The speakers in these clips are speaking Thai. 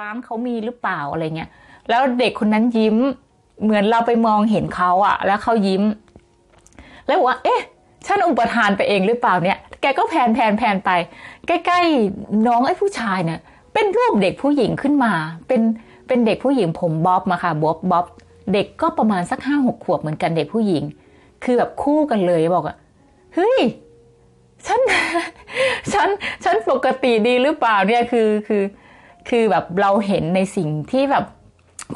ร้านเขามีหรือเปล่าอะไรเงี้ย แล้วเด็กคนนั้นยิ้ม เหมือนเราไปมองเห็นเขาอะแล้วเขายิ้ม แล้วบอกว่า เอ๊ะฉันอุปทานไปเองหรือเปล่าเนี่ย แกก็แพนแพนแพนไป ใกล้ๆน้องไอ้ผู้ชายเนี่ย เป็นรูปเด็กผู้หญิงขึ้นมา เป็นเป็นเด็กผู้หญิงผมบ๊อบมาค่ะบ๊อบบ๊อบเด็กก็ประมาณสักห้าหกขวบเหมือนกันเด็กผู้หญิง คือแบบคู่กันเลยบอกอะเฮ้ยฉันฉันฉันปกติดีหรือเปล่าเนี่ยคือคือ คือแบบเราเห็นในสิ่งที่แบบ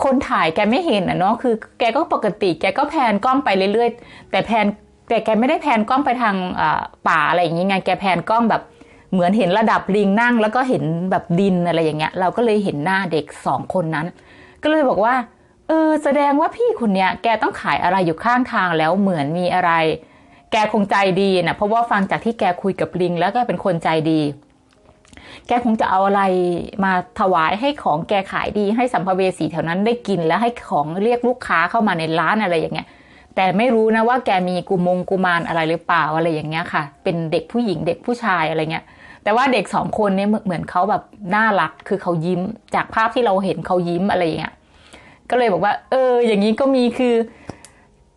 คนถ่ายแกไม่เห็นอะเนาะคือ แกก็ปกติ แกก็แพนกล้องไปเรื่อยๆ แต่แพนแต่แกไม่ได้แพนกล้องไปทางป่าอะไรอย่างงี้ไงแกแพนกล้องแบบเหมือนเห็นระดับลิงนั่ง แล้วก็เห็นแบบดินอะไรอย่างเงี้ย เราก็เลยเห็นหน้าเด็กสองคนนั้น ก็เลยบอกว่า เออแสดงว่าพี่คนเนี้ยแกต้องขายอะไรอยู่ข้างทางแล้วเหมือนมีอะไร แกคงใจดีนะเพราะว่าฟังจากที่แกคุยกับลิง แล้วก็เป็นคนใจดี แกคงจะเอาอะไรมาถวายให้ของแกขายดีให้สัมภเวสีแถวนั้นได้กินแล้วให้ของเรียกลูกค้าเข้ามาในร้านอะไรอย่างเงี้ยแต่ไม่รู้นะว่าแกมีกุมงกุมารอะไรหรือเปล่าอะไรอย่างเงี้ยค่ะ เป็นเด็กผู้หญิงเด็กผู้ชายอะไรเงี้ย แต่ว่าเด็กสองคนเนี้เหมือนเขาแบบน่ารักคือเขายิ้ม จากภาพที่เราเห็นเขายิ้มอะไรอย่างเงี้ย ก็เลยบอกว่า เออ อย่างนี้ก็มีคือ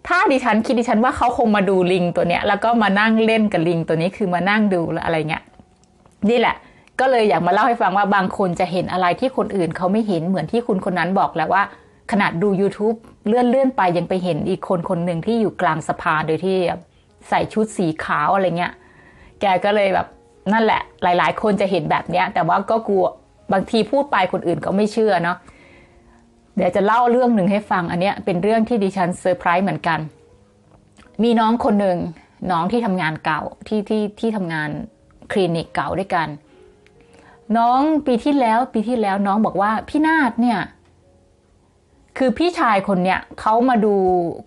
ถ้าดิฉันคิดดิฉันว่าเขาคงมาดูลิงตัวเนี้ย แล้วก็มานั่งเล่นกับลิงตัวนี้คือมานั่งดูอะไรเงี้ย นี่แหละ ก็เลยอยากมาเล่าให้ฟังว่าบางคนจะเห็นอะไรที่คนอื่นเขาไม่เห็นเหมือนที่คุณคนนั้นบอกแล้วว่า ขนาดดู YouTube เลื่อนเลื่อนไปยังไปเห็นอีกคนคนหนึ่งที่อยู่กลางสะพานโดยที่ใส่ชุดสีขาวอะไรเงี้ย แกก็เลยแบบนั่นแหละ หลาย ๆ คนจะเห็นแบบเนี้ย แต่ว่าก็กลัวบางทีพูดไปคนอื่นก็ไม่เชื่อเนาะเดี๋ยวจะเล่าเรื่องหนึ่งให้ฟังอันเนี้ยเป็นเรื่องที่ดิฉันเซอร์ไพรส์เหมือนกัน มีน้องคนหนึ่งน้องที่ทำงานเก่าที่ที่ที่ทำงานคลินิกเก่าด้วยกัน น้องปีที่แล้วปีที่แล้วน้องบอกว่าพี่นาดเนี่ย คือพี่ชายคนเนี้ยเขามาดู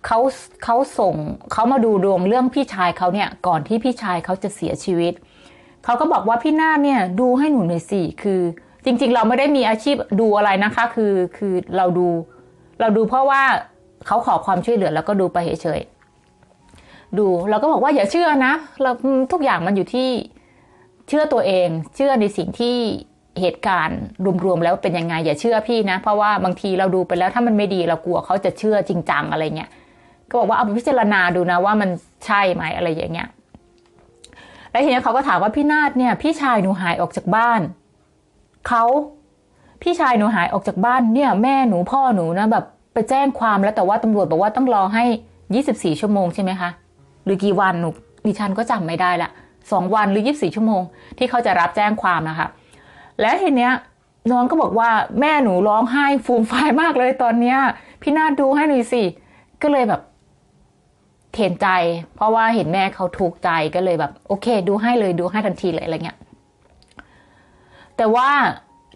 เขาเขาส่งเขามาดูดวงเรื่องพี่ชายเขาเนี่ย ก่อนที่พี่ชายเขาจะเสียชีวิตเขาก็บอกว่าพี่นาดเนี่ยดูให้หนูหน่อยสิคือ จริง ๆ เราไม่ได้มีอาชีพดูอะไรนะคะ คือคือเราดู เราดูเพราะว่าเขาขอความช่วยเหลือแล้วก็ดูไปเฉยๆดูเราก็บอกว่าอย่าเชื่อนะเราทุกอย่างมันอยู่ที่ เชื่อตัวเองเชื่อในสิ่งที่เหตุการณ์รวมๆแล้วเป็นยังไงอย่าเชื่อพี่นะ เพราะว่าบางทีเราดูไปแล้วถ้ามันไม่ดีเรากลัวเขาจะเชื่อจริงจังอะไรเงี้ยก็บอกว่าเอาไปพิจารณาดูนะว่ามันใช่ไหมอะไรอย่างเงี้ยแล้วทีนี้เขาก็ถามว่าพี่นาดเนี่ยพี่ชายหนูหายออกจากบ้านเขาพี่ชายหนูหายออกจากบ้านเนี่ย แม่หนูพ่อหนูนะแบบไปแจ้งความแล้วแต่ว่าตำรวจบอกว่าต้องรอให้ยี่สิบสี่ชั่วโมงใช่ไหมคะหรือกี่วันหนูดิฉันก็จำไม่ได้ละ สองวันหรือยี่บสี่ชั่วโมง ที่เขาจะรับแจ้งความนะคะ แล้วทีเนี้ยน้องก็บอกว่าแม่หนูร้องไห้ฟูมฟายมากเลยตอนเนี้ยพี่นาดูให้หน่อยสิก็เลยแบบเห็นใจ เพราะว่าเห็นแม่เขาถูกใจก็เลยแบบ โอเค ดูให้เลยดูให้ทันทีเลยอะไรเงี้ยแต่ว่า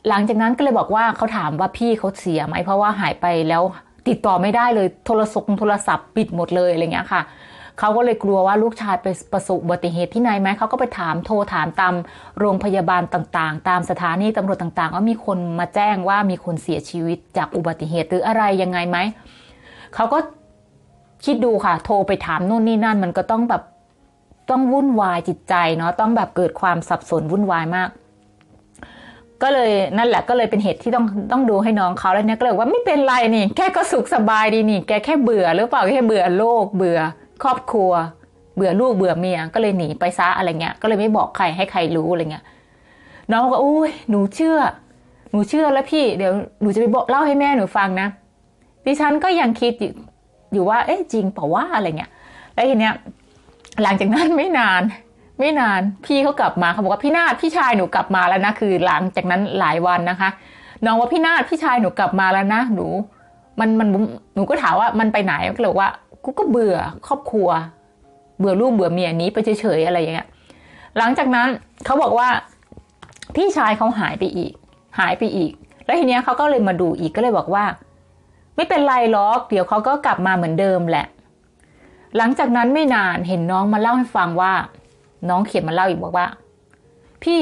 หลังจากนั้นก็เลยบอกว่าเขาถามว่าพี่เขาเสียไหมเพราะว่าหายไปแล้วติดต่อไม่ได้เลยโทรศัพท์โทรศัพท์ปิดหมดเลยอะไรเงี้ยค่ะ เขาก็เลยกลัวว่าลูกชายไปประสบอุบัติเหตุที่ไหนไหมเขาก็ไปถามโทรถามตามโรงพยาบาลต่างๆ ตามสถานีตำรวจต่างๆ ว่ามีคนมาแจ้งว่ามีคนเสียชีวิตจากอุบัติเหตุหรืออะไรยังไงไหมเขาก็คิดดูค่ะ โทรไปถามนู่นนี่นั่น มันก็ต้องแบบต้องวุ่นวายจิตใจเนาะต้องแบบเกิดความสับสนวุ่นวายมาก ก็เลยนั่นแหละก็เลยเป็นเหตุที่ต้องต้องดูให้น้องเขาแล้วเนี่ยก็เลยว่าไม่เป็นไรนี่ แค่ก็สุขสบายดีนี่ แกแค่เบื่อหรือเปล่าแค่เบื่อโลกเบื่อ ครอบครัว เบื่อลูกเบื่อเมียก็เลยหนีไปซะอะไรเงี้ย ก็เลยไม่บอกใครให้ใครรู้อะไรเงี้ยน้องก็อุ้ยหนูเชื่อ หนูเชื่อแล้วพี่เดี๋ยวหนูจะไปบอกเล่าให้แม่หนูฟังนะดิฉันก็ยังคิดอยู่ว่า เอ๊ะจริงเปล่าว่าอะไรเงี้ย แล้วทีเนี้ยหลังจากนั้นไม่นาน ไม่นานพี่เขากลับมาเขาบอกว่าพี่นาฏพี่ชายหนูกลับมาแล้วนะคือ หลังจากนั้นหลายวันนะคะ น้องว่าพี่นาฏพี่ชายหนูกลับมาแล้วนะหนู มันมันหนูก็ถามว่ามันไปไหนก็เลยว่า กูก็เบื่อครอบครัว เบื่อลูกเบื่อเมียนี้ไปเฉยๆอะไรอย่างเงี้ยหลังจากนั้นเขาบอกว่าพี่ชายเขาหายไปอีก หายไปอีก แล้วทีเนี้ยเขาก็เลยมาดูอีกก็เลยบอกว่า ไม่เป็นไรหรอกเดี๋ยวเขาก็กลับมาเหมือนเดิมแหละ หลังจากนั้นไม่นานเห็นน้องมาเล่าให้ฟังว่า น้องเขียนมาเล่าอีกบอกว่า พี่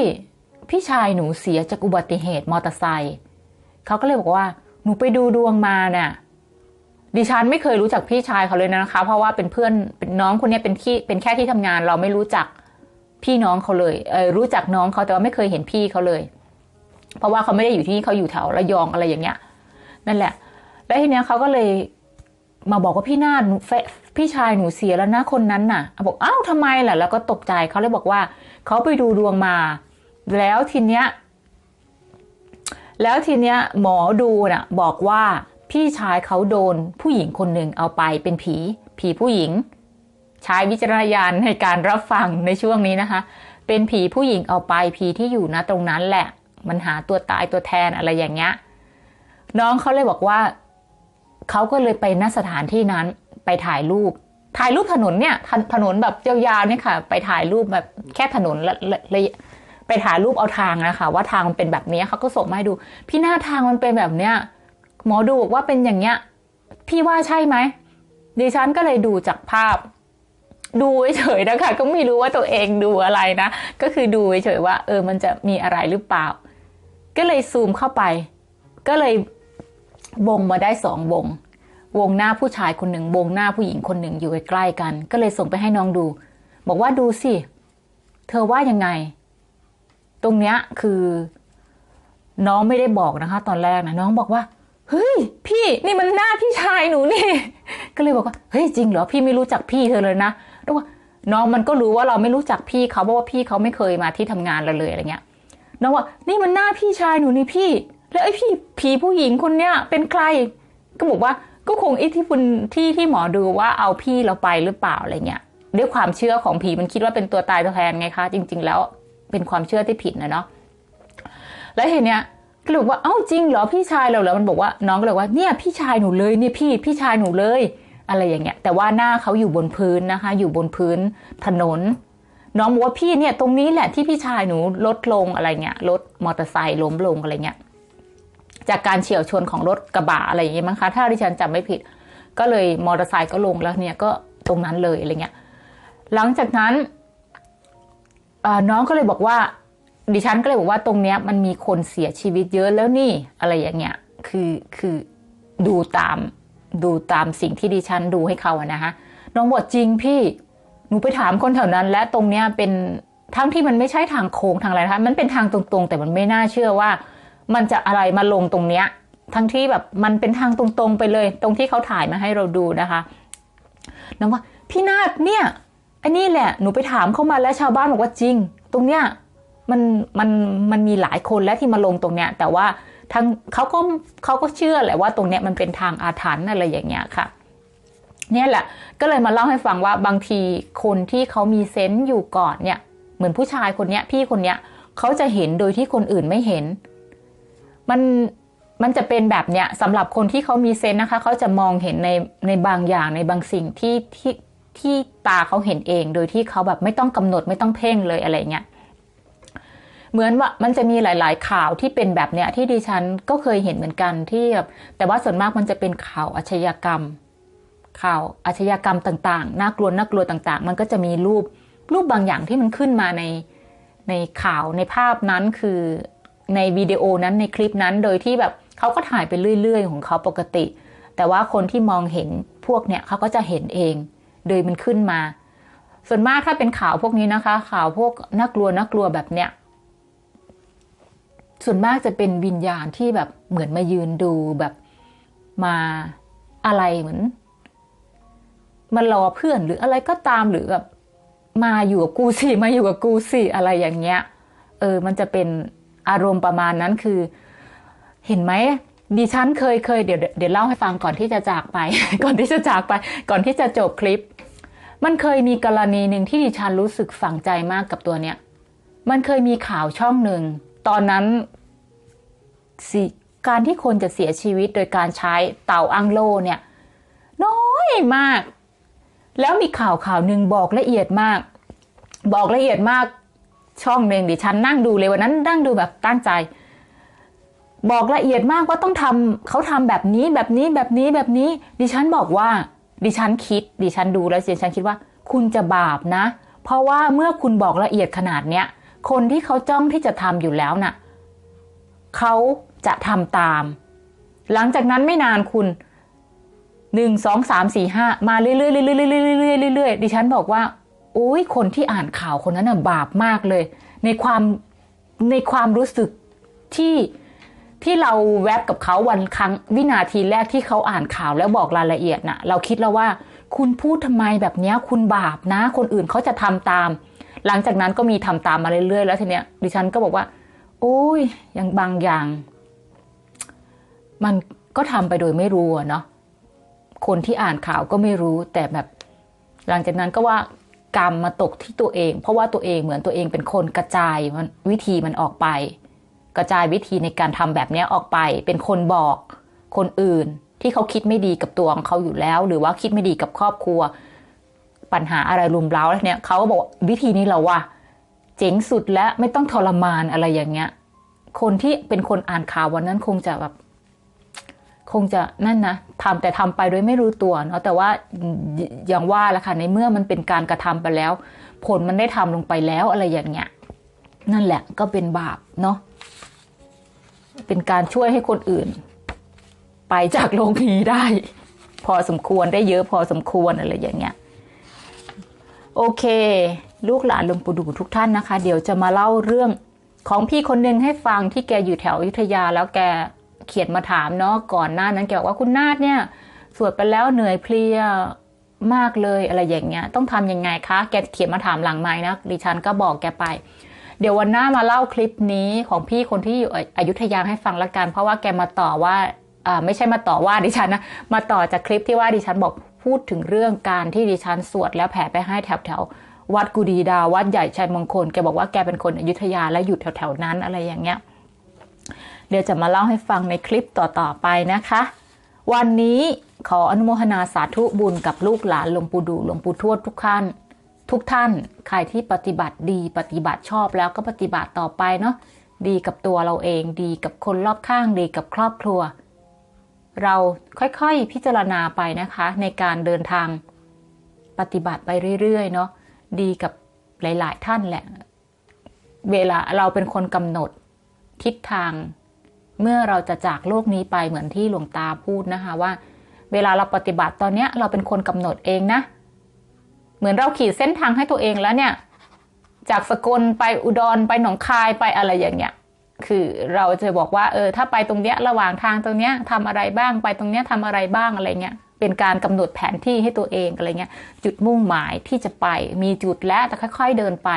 พี่ชายหนูเสียจากอุบัติเหตุมอเตอร์ไซค์เขาก็เลยบอกว่า หนูไปดูดวงมานี่ย ดิฉันไม่เคยรู้จักพี่ชายเขาเลยนะคะ เพราะว่าเป็นเพื่อนเป็นน้องคนนี้เป็นที่เป็นแค่ที่ทำงาน เราไม่รู้จักพี่น้องเขาเลยเออรู้จักน้องเขาแต่ว่าไม่เคยเห็นพี่เขาเลย เพราะว่าเขาไม่ได้อยู่ที่นี่เขาอยู่แถวระยองอะไรอย่างเงี้ย นั่นแหละ แล้วทีเนี้ยเขาก็เลยมาบอกว่าพี่นาฏหนูพี่ชายหนูเสียแล้วนะคนนั้นน่ะบอกอ้าวทำไมล่ะ แล้วก็ตกใจเขาเลยบอกว่าเขาไปดูดวงมา แล้วทีเนี้ยแล้วทีเนี้ยหมอดูน่ะ บอกว่า พี่ชายเขาโดนผู้หญิงคนหนึ่งเอาไปเป็นผี ผีผู้หญิง ใช้วิจารณญาณในการรับฟังในช่วงนี้นะคะ เป็นผีผู้หญิงเอาไปผีที่อยู่นะตรงนั้นแหละ มันหาตัวตายตัวแทนอะไรอย่างเงี้ยน้องเขาเลยบอกว่าเขาก็เลยไปณสถานที่นั้นไปถ่ายรูป ถ่ายรูปถนนเนี่ยถถนนแบบยาวๆเนี่ยค่ะ ไปถ่ายรูปแบบแค่ถนนละละละไปถ่ายรูปเอาทางนะคะ ว่าทางมันเป็นแบบนี้เขาก็ส่งมาให้ดู พี่หน้าทางมันเป็นแบบเนี้ย หมอดูบอกว่าเป็นอย่างเงี้ย พี่ว่าใช่ไหมดิฉันก็เลยดูจากภาพ ดูเฉยๆนะคะ ก็ไม่รู้ว่าตัวเองดูอะไรนะ ก็คือดูเฉยๆว่า เออมันจะมีอะไรหรือเปล่า ก็เลยซูมเข้าไป ก็เลยวงมาได้สองวง วงหน้าผู้ชายคนหนึ่งวงหน้าผู้หญิงคนหนึ่งอยู่ใกล้กัน ก็เลยส่งไปให้น้องดู บอกว่าดูสิ เธอว่ายังไง ตรงเนี้ยคือ น้องไม่ได้บอกนะคะ ตอนแรกนะน้องบอกว่า เฮ้ย พี่นี่มันหน้าพี่ชายหนูนี่ ก็เลยบอกว่าเฮ้ยจริงเหรอพี่ไม่รู้จักพี่เธอเลยนะแล้วว่าน้องมันก็รู้ว่าเราไม่รู้จักพี่เขาเพราะว่าพี่เขาไม่เคยมาที่ทำงานเราเลยอะไรเงี้ยน้องว่านี่มันหน้าพี่ชายหนูนี่พี่ แล้วไอ้พี่ผีผู้หญิงคนเนี้ยเป็นใคร ก็บอกว่าก็คงไอ้ที่คุณที่ที่หมอดูว่าเอาพี่เราไปหรือเปล่าอะไรเงี้ยด้วยความเชื่อของผีมันคิดว่าเป็นตัวตายตัวแทนไงคะ จริง ๆ แล้วเป็นความเชื่อที่ผิดนะเนาะแล้วเห็นเนี้ย ก็เลยบอกว่าเอ้าจริงเหรอพี่ชายเราเหรอมันบอกว่าน้องก็เลยว่าเนี่ยพี่ชายหนูเลยเนี่ยพี่พี่ชายหนูเลย อะไรอย่างเงี้ย แต่ว่าหน้าเขาอยู่บนพื้นนะคะ อยู่บนพื้นถนน น้องบอกว่าพี่เนี่ยตรงนี้แหละที่พี่ชายหนูลดลงอะไรเงี้ยรถมอเตอร์ไซค์ล้มลงอะไรเงี้ยจากการเฉียวชนของรถกระบะอะไรอย่างเงี้ยมั้งคะ ถ้าดิฉันจำไม่ผิด ก็เลยมอเตอร์ไซค์ก็ลงแล้วเนี่ยก็ตรงนั้นเลยอะไรเงี้ย หลังจากนั้นน้องก็เลยบอกว่า ดิฉันก็เลยบอกว่าตรงเนี้ยมันมีคนเสียชีวิตเยอะแล้วนี่อะไรอย่างเงี้ยคือคือดูตามดูตามสิ่งที่ดิฉันดูให้เขาอะนะคะน้องบอกจริงพี่หนูไปถามคนแถวนั้น และตรงเนี้ยเป็นทั้งที่มันไม่ใช่ทางโค้งทางอะไรนะคะมันเป็นทางตรงๆ แต่มันไม่น่าเชื่อว่า มันจะอะไรมาลงตรงเนี้ย ทั้งที่แบบมันเป็นทางตรงๆไปเลย ตรงที่เขาถ่ายมาให้เราดูนะคะ น้องว่าพี่นาดเนี่ยอันนี้แหละหนูไปถามเข้ามาแล้วชาวบ้านบอกว่าจริง ตรงเนี้ย มันมันมันมีหลายคนแล้วที่มาลงตรงเนี้ย แต่ว่าทางเขาก็เขาก็เชื่อแหละว่าตรงเนี้ยมันเป็นทางอาถรรพ์อะไรอย่างเงี้ยค่ะ เนี่ยแหละ ก็เลยมาเล่าให้ฟังว่าบางทีคนที่เขามีเซนต์อยู่ก่อนเนี่ย เหมือนผู้ชายคนเนี้ย พี่คนเนี้ยเขาจะเห็นโดยที่คนอื่นไม่เห็น มันมันจะเป็นแบบเนี้ยสำหรับคนที่เขามีเซนต์นะคะ เขาจะมองเห็นในในบางอย่างในบางสิ่งที่ที่ที่ตาเขาเห็นเอง โดยที่เขาแบบไม่ต้องกำหนดไม่ต้องเพ่งเลยอะไรเงี้ย เหมือนว่ามันจะมีหลาย ๆ ข่าวที่เป็นแบบเนี้ยที่ดิฉันก็เคยเห็นเหมือนกันที่แบบแต่ว่าส่วนมากมันจะเป็นข่าวอาชญากรรม ข่าวอาชญากรรมต่างๆน่ากลัวน่ากลัวต่าง ๆ มันก็จะมีรูปรูปบางอย่างที่มันขึ้นมาในในข่าวในภาพนั้นคือในวิดีโอนั้นในคลิปนั้นโดยที่แบบเขาก็ถ่ายไปเรื่อย ๆ ของเขาปกติ แต่ว่าคนที่มองเห็นพวกเนี้ยเขาก็จะเห็นเอง โดยมันขึ้นมา ส่วนมากถ้าเป็นข่าวพวกนี้นะคะ ข่าวพวกน่ากลัวน่ากลัวแบบเนี้ย ส่วนมากจะเป็นวิญญาณที่แบบเหมือนมายืนดูแบบมาอะไรเหมือนมารอเพื่อนหรืออะไรก็ตามหรือแบบมาอยู่กับกูสิมาอยู่กับกูสิอะไรอย่างเงี้ย เออ มันจะเป็นอารมณ์ประมาณนั้นคือ เห็นไหมดิฉันเคยเคยเดี๋ยวเดี๋ยวเล่าให้ฟังก่อนที่จะจากไป ก่อนที่จะจากไป ก่อนที่จะจบคลิป มันเคยมีกรณีหนึ่งที่ดิฉันรู้สึกฝังใจมากกับตัวเนี้ย มันเคยมีข่าวช่องหนึ่ง ตอนนั้นการที่คนจะเสียชีวิตโดยการใช้เต่าอังโลเนี่ย น้อยมาก แล้วมีข่าวข่าวหนึ่งบอกละเอียดมาก บอกละเอียดมากช่องหนึ่งดิฉันนั่งดูเลยวันนั้นนั่งดูแบบตั้งใจ บอกละเอียดมากว่าต้องทำเขาทำแบบนี้แบบนี้แบบนี้แบบนี้ ดิฉันบอกว่า ดิฉันคิด ดิฉันดูแล้วดิฉันคิดว่า คุณจะบาปนะ เพราะว่าเมื่อคุณบอกละเอียดขนาดเนี้ย คนที่เขาจ้องที่จะทำอยู่แล้วน่ะเขาจะทำตาม หลังจากนั้นไม่นานคุณหนึ่งสองสามสี่ห้ามาเรื่อยๆเรื่อยๆเรื่อยๆเรื่อยๆดิฉันบอกว่าโอ้ยคนที่อ่านข่าวคนนั้นน่ะบาปมากเลย ในความในความรู้สึกที่ที่เราแวบกับเขาวันครั้งวินาทีแรกที่เขาอ่านข่าวแล้วบอกรายละเอียดน่ะ เราคิดแล้วว่า คุณพูดทำไมแบบเนี้ยคุณบาปนะ คนอื่นเขาจะทำตาม หลังจากนั้นก็มีทำตามมาเรื่อยๆ แล้วทีเนี้ยดิฉันก็บอกว่าโอ้ยยังบางอย่าง มันก็ทำไปโดยไม่รู้เนาะคนที่อ่านข่าวก็ไม่รู้ แต่แบบ หลังจากนั้นก็ว่ากรรมมาตกที่ตัวเอง เพราะว่าตัวเองเหมือนตัวเองเป็นคนกระจายมันวิธีมันออกไป กระจายวิธีในการทำแบบนี้ออกไป เป็นคนบอกคนอื่นที่เขาคิดไม่ดีกับตัวของเขาอยู่แล้ว หรือว่าคิดไม่ดีกับครอบครัว ปัญหาอะไรรุมเร้าแล้วเนี่ยเขาก็บอกวิธีนี้เราว่าเจ๋งสุดและไม่ต้องทรมานอะไรอย่างเงี้ย คนที่เป็นคนอ่านข่าววันนั้นคงจะแบบคงจะนั่นนะทำแต่ทำไปโดยไม่รู้ตัวเนาะแต่ว่าอย่างว่าละค่ะในเมื่อมันเป็นการกระทำไปแล้ว ผลมันได้ทำลงไปแล้วอะไรอย่างเงี้ยนั่นแหละก็เป็นบาปเนาะเป็นการช่วยให้คนอื่น ไปจากโลกนี้ได้ พอสมควรได้เยอะพอสมควรอะไรอย่างเงี้ย โอเค ลูกหลานหลวงปู่ดูทุกท่านนะคะ เดี๋ยวจะมาเล่าเรื่องของพี่คนหนึ่งให้ฟังที่แกอยู่แถวอยุธยาแล้วแกเขียนมาถามเนาะก่อนหน้านั้นแกบอกว่าคุณนาดเนี่ย สวดไปแล้วเหนื่อยเพลียมากเลยอะไรอย่างเงี้ย ต้องทำยังไงคะแกเขียนมาถามหลังไม้นะดิฉันก็บอกแกไป เดี๋ยววันหน้ามาเล่าคลิปนี้ของพี่คนที่อยู่อยุธยาให้ฟังละกัน เพราะว่าแกมาต่อว่าอ่าไม่ใช่มาต่อว่าดิฉันนะมาต่อจากคลิปที่ว่าดิฉันบอก พูดถึงเรื่องการที่ดิฉันสวดแล้วแผ่ไปให้แถวแถววัดกุดีดาวัดใหญ่ชัยมงคลแกบอกว่าแกเป็นคนอยุธยาและอยู่แถวแถวๆนั้นอะไรอย่างเงี้ยเดี๋ยวจะมาเล่าให้ฟังในคลิปต่อๆไปนะคะ วันนี้ขออนุโมทนาสาธุบุญกับลูกหลานหลวงปู่ดูหลวงปู่ทวดทุกท่านทุกท่านใครที่ปฏิบัติดีปฏิบัติชอบแล้วก็ปฏิบัติต่อไปเนาะดีกับตัวเราเองดีกับคนรอบข้างดีกับครอบครัว เราค่อยๆพิจารณาไปนะคะ ในการเดินทางปฏิบัติไปเรื่อยๆเนาะดีกับหลาย ๆ ท่านแหละ เวลาเราเป็นคนกำหนดทิศทาง เมื่อเราจะจากโลกนี้ไปเหมือนที่หลวงตาพูดนะคะว่า เวลาเราปฏิบัติตอนเนี้ย เราเป็นคนกำหนดเองนะ เหมือนเราขีดเส้นทางให้ตัวเองแล้วเนี่ย จากสกลไปอุดรไปหนองคายไปอะไรอย่างเงี้ย คือเราจะบอกว่าเออถ้าไปตรงเนี้ยระหว่างทางตรงเนี้ยทำอะไรบ้างไปตรงเนี้ยทำอะไรบ้างอะไรเงี้ยเป็นการกำหนดแผนที่ให้ตัวเองอะไรเงี้ยจุดมุ่งหมายที่จะไปมีจุดแล้วแต่ค่อยๆเดินไป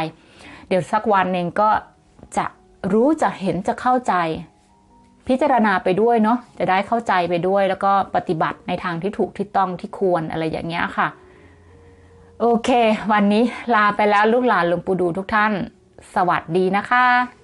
เดี๋ยวสักวันหนึ่งก็จะรู้จะเห็นจะเข้าใจ พิจารณาไปด้วยเนาะจะได้เข้าใจไปด้วย แล้วก็ปฏิบัติในทางที่ถูกที่ต้องที่ควรอะไรอย่างเงี้ยค่ะ โอเค วันนี้ลาไปแล้วลูกหลานหลวงปู่ดูทุกท่าน สวัสดีนะคะ